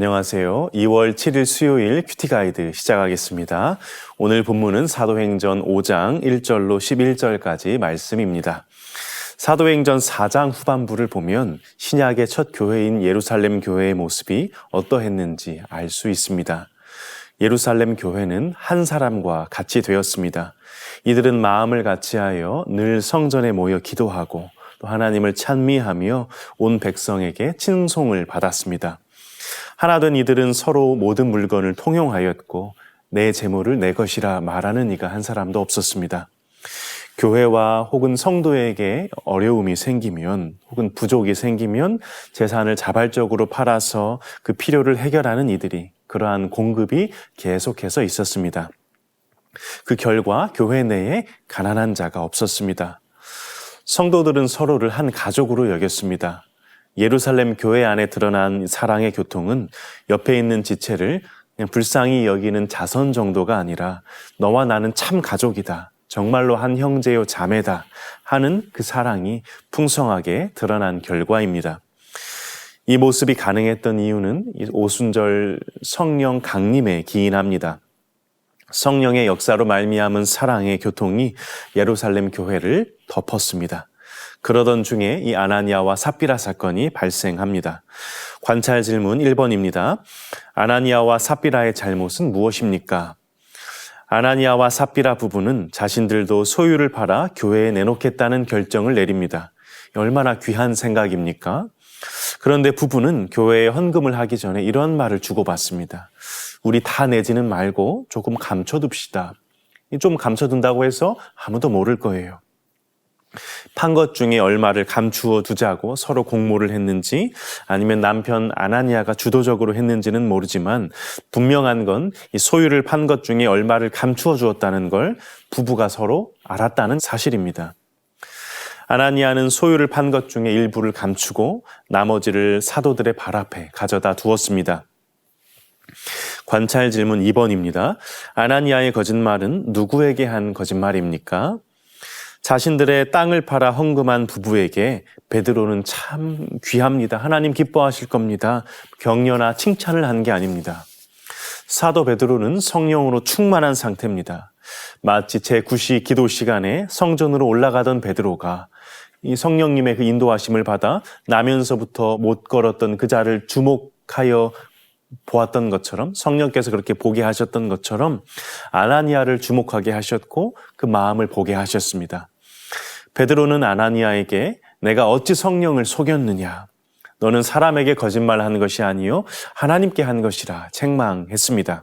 안녕하세요. 2월 7일 수요일 큐티 가이드 시작하겠습니다. 오늘 본문은 사도행전 5장 1절로 11절까지 말씀입니다. 사도행전 4장 후반부를 보면 신약의 첫 교회인 예루살렘 교회의 모습이 어떠했는지 알 수 있습니다. 예루살렘 교회는 한 사람과 같이 되었습니다. 이들은 마음을 같이하여 늘 성전에 모여 기도하고 또 하나님을 찬미하며 온 백성에게 칭송을 받았습니다. 하나 된 이들은 서로 모든 물건을 통용하였고 내 재물을 내 것이라 말하는 이가 한 사람도 없었습니다. 교회와 혹은 성도에게 어려움이 생기면 혹은 부족이 생기면 재산을 자발적으로 팔아서 그 필요를 해결하는 이들이 그러한 공급이 계속해서 있었습니다. 그 결과 교회 내에 가난한 자가 없었습니다. 성도들은 서로를 한 가족으로 여겼습니다. 예루살렘 교회 안에 드러난 사랑의 교통은 옆에 있는 지체를 그냥 불쌍히 여기는 자선 정도가 아니라 너와 나는 참 가족이다. 정말로 한 형제요 자매다 하는 그 사랑이 풍성하게 드러난 결과입니다. 이 모습이 가능했던 이유는 오순절 성령 강림에 기인합니다. 성령의 역사로 말미암은 사랑의 교통이 예루살렘 교회를 덮었습니다. 그러던 중에 이 아나니아와 삽비라 사건이 발생합니다. 관찰 질문 1번입니다. 아나니아와 삽비라의 잘못은 무엇입니까? 아나니아와 삽비라 부부는 자신들도 소유를 팔아 교회에 내놓겠다는 결정을 내립니다. 얼마나 귀한 생각입니까? 그런데 부부는 교회에 헌금을 하기 전에 이런 말을 주고받습니다. 우리 다 내지는 말고 조금 감춰둡시다. 좀 감춰둔다고 해서 아무도 모를 거예요. 판 것 중에 얼마를 감추어 두자고 서로 공모를 했는지 아니면 남편 아나니아가 주도적으로 했는지는 모르지만 분명한 건 이 소유를 판 것 중에 얼마를 감추어 주었다는 걸 부부가 서로 알았다는 사실입니다. 아나니아는 소유를 판 것 중에 일부를 감추고 나머지를 사도들의 발 앞에 가져다 두었습니다. 관찰 질문 2번입니다. 아나니아의 거짓말은 누구에게 한 거짓말입니까? 자신들의 땅을 팔아 헌금한 부부에게 베드로는 참 귀합니다. 하나님 기뻐하실 겁니다. 격려나 칭찬을 한 게 아닙니다. 사도 베드로는 성령으로 충만한 상태입니다. 마치 제9시 기도 시간에 성전으로 올라가던 베드로가 이 성령님의 그 인도하심을 받아 나면서부터 못 걸었던 그 자를 주목하여 보았던 것처럼 성령께서 그렇게 보게 하셨던 것처럼 아나니아를 주목하게 하셨고 그 마음을 보게 하셨습니다. 베드로는 아나니아에게 내가 어찌 성령을 속였느냐 너는 사람에게 거짓말한 것이 아니요 하나님께 한 것이라 책망했습니다.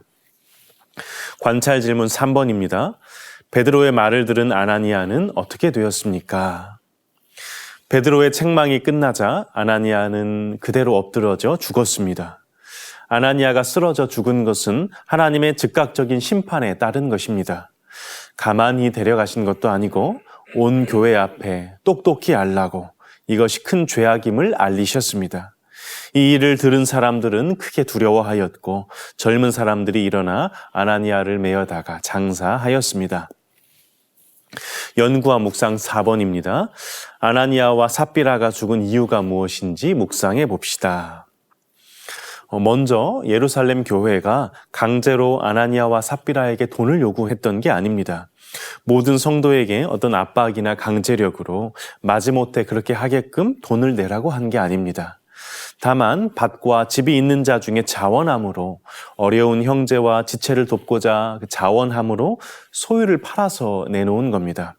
관찰 질문 3번입니다. 베드로의 말을 들은 아나니아는 어떻게 되었습니까? 베드로의 책망이 끝나자 아나니아는 그대로 엎드러져 죽었습니다. 아나니아가 쓰러져 죽은 것은 하나님의 즉각적인 심판에 따른 것입니다. 가만히 데려가신 것도 아니고 온 교회 앞에 똑똑히 알라고 이것이 큰 죄악임을 알리셨습니다. 이 일을 들은 사람들은 크게 두려워하였고 젊은 사람들이 일어나 아나니아를 메어다가 장사하였습니다. 연구와 묵상 4번입니다. 아나니아와 삽비라가 죽은 이유가 무엇인지 묵상해 봅시다. 어, 먼저 예루살렘 교회가 강제로 아나니아와 삽비라에게 돈을 요구했던 게 아닙니다. 모든 성도에게 어떤 압박이나 강제력으로 마지못해 그렇게 하게끔 돈을 내라고 한 게 아닙니다. 다만 밭과 집이 있는 자 중에 자원함으로 어려운 형제와 지체를 돕고자 그 자원함으로 소유를 팔아서 내놓은 겁니다.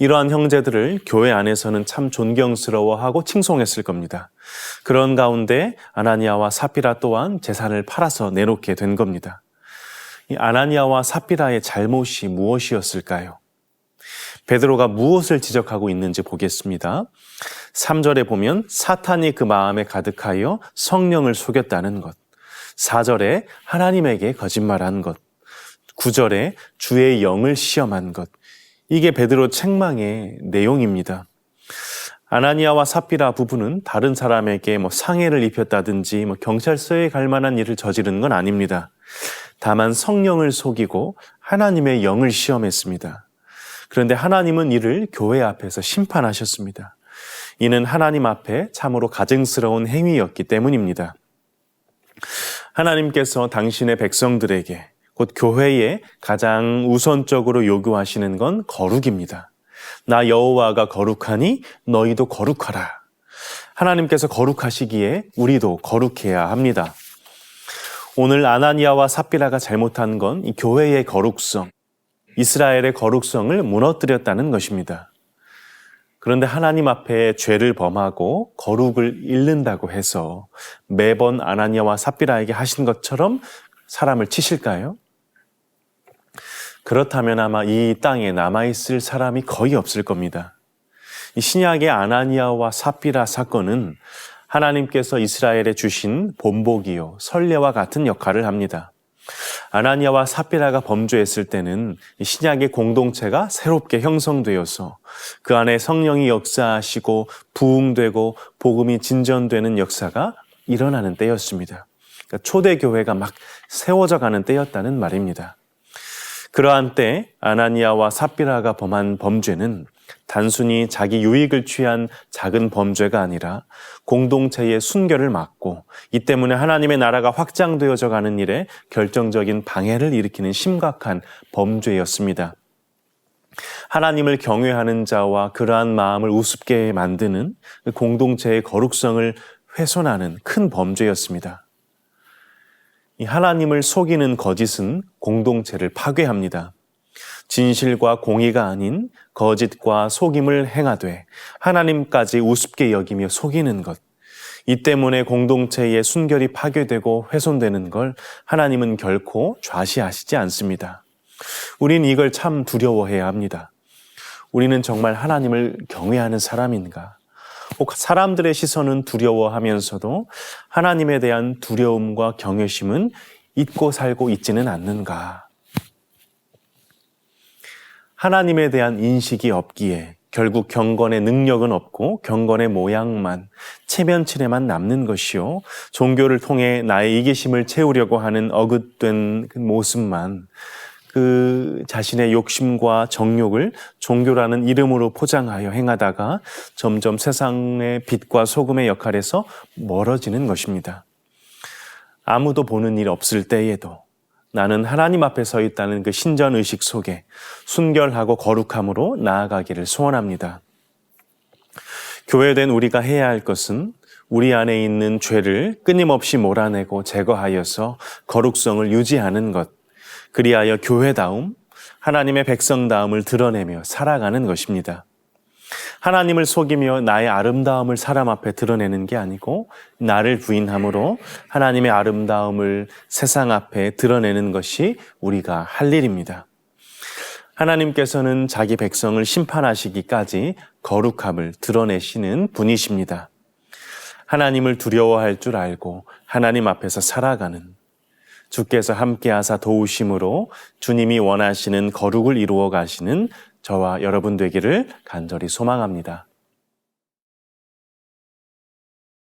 이러한 형제들을 교회 안에서는 참 존경스러워하고 칭송했을 겁니다. 그런 가운데 아나니아와 사피라 또한 재산을 팔아서 내놓게 된 겁니다. 이 아나니아와 사피라의 잘못이 무엇이었을까요? 베드로가 무엇을 지적하고 있는지 보겠습니다. 3절에 보면 사탄이 그 마음에 가득하여 성령을 속였다는 것. 4절에 하나님에게 거짓말한 것. 9절에 주의 영을 시험한 것. 이게 베드로 책망의 내용입니다. 아나니아와 사피라 부부는 다른 사람에게 뭐 상해를 입혔다든지 뭐 경찰서에 갈 만한 일을 저지른 건 아닙니다. 다만 성령을 속이고 하나님의 영을 시험했습니다. 그런데 하나님은 이를 교회 앞에서 심판하셨습니다. 이는 하나님 앞에 참으로 가증스러운 행위였기 때문입니다. 하나님께서 당신의 백성들에게 곧 교회에 가장 우선적으로 요구하시는 건 거룩입니다. 나 여호와가 거룩하니 너희도 거룩하라. 하나님께서 거룩하시기에 우리도 거룩해야 합니다. 오늘 아나니아와 삽비라가 잘못한 건 이 교회의 거룩성, 이스라엘의 거룩성을 무너뜨렸다는 것입니다. 그런데 하나님 앞에 죄를 범하고 거룩을 잃는다고 해서 매번 아나니아와 삽비라에게 하신 것처럼 사람을 치실까요? 그렇다면 아마 이 땅에 남아있을 사람이 거의 없을 겁니다. 이 신약의 아나니아와 삽비라 사건은 하나님께서 이스라엘에 주신 본보기요, 선례와 같은 역할을 합니다. 아나니아와 삽비라가 범죄했을 때는 신약의 공동체가 새롭게 형성되어서 그 안에 성령이 역사하시고 부흥되고 복음이 진전되는 역사가 일어나는 때였습니다. 그러니까 초대 교회가 막 세워져 가는 때였다는 말입니다. 그러한 때 아나니아와 삽비라가 범한 범죄는 단순히 자기 유익을 취한 작은 범죄가 아니라 공동체의 순결을 막고 이 때문에 하나님의 나라가 확장되어져 가는 일에 결정적인 방해를 일으키는 심각한 범죄였습니다. 하나님을 경외하는 자와 그러한 마음을 우습게 만드는 공동체의 거룩성을 훼손하는 큰 범죄였습니다. 이 하나님을 속이는 거짓은 공동체를 파괴합니다. 진실과 공의가 아닌 거짓과 속임을 행하되 하나님까지 우습게 여기며 속이는 것. 이 때문에 공동체의 순결이 파괴되고 훼손되는 걸 하나님은 결코 좌시하시지 않습니다. 우린 이걸 참 두려워해야 합니다. 우리는 정말 하나님을 경외하는 사람인가? 혹 사람들의 시선은 두려워하면서도 하나님에 대한 두려움과 경외심은 잊고 살고 있지는 않는가? 하나님에 대한 인식이 없기에 결국 경건의 능력은 없고 경건의 모양만 체면치레만 남는 것이요 종교를 통해 나의 이기심을 채우려고 하는 어긋된 그 모습만 그 자신의 욕심과 정욕을 종교라는 이름으로 포장하여 행하다가 점점 세상의 빛과 소금의 역할에서 멀어지는 것입니다. 아무도 보는 일 없을 때에도 나는 하나님 앞에 서 있다는 그 신전 의식 속에 순결하고 거룩함으로 나아가기를 소원합니다. 교회된 우리가 해야 할 것은 우리 안에 있는 죄를 끊임없이 몰아내고 제거하여서 거룩성을 유지하는 것, 그리하여 교회다움, 하나님의 백성다움을 드러내며 살아가는 것입니다. 하나님을 속이며 나의 아름다움을 사람 앞에 드러내는 게 아니고 나를 부인함으로 하나님의 아름다움을 세상 앞에 드러내는 것이 우리가 할 일입니다. 하나님께서는 자기 백성을 심판하시기까지 거룩함을 드러내시는 분이십니다. 하나님을 두려워할 줄 알고 하나님 앞에서 살아가는 주께서 함께하사 도우심으로 주님이 원하시는 거룩을 이루어 가시는 저와 여러분 되기를 간절히 소망합니다.